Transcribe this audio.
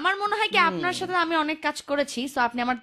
আমার মনে হয় কি আপনার সাথে আমি অনেক কাজ করেছি সো আপনি আমার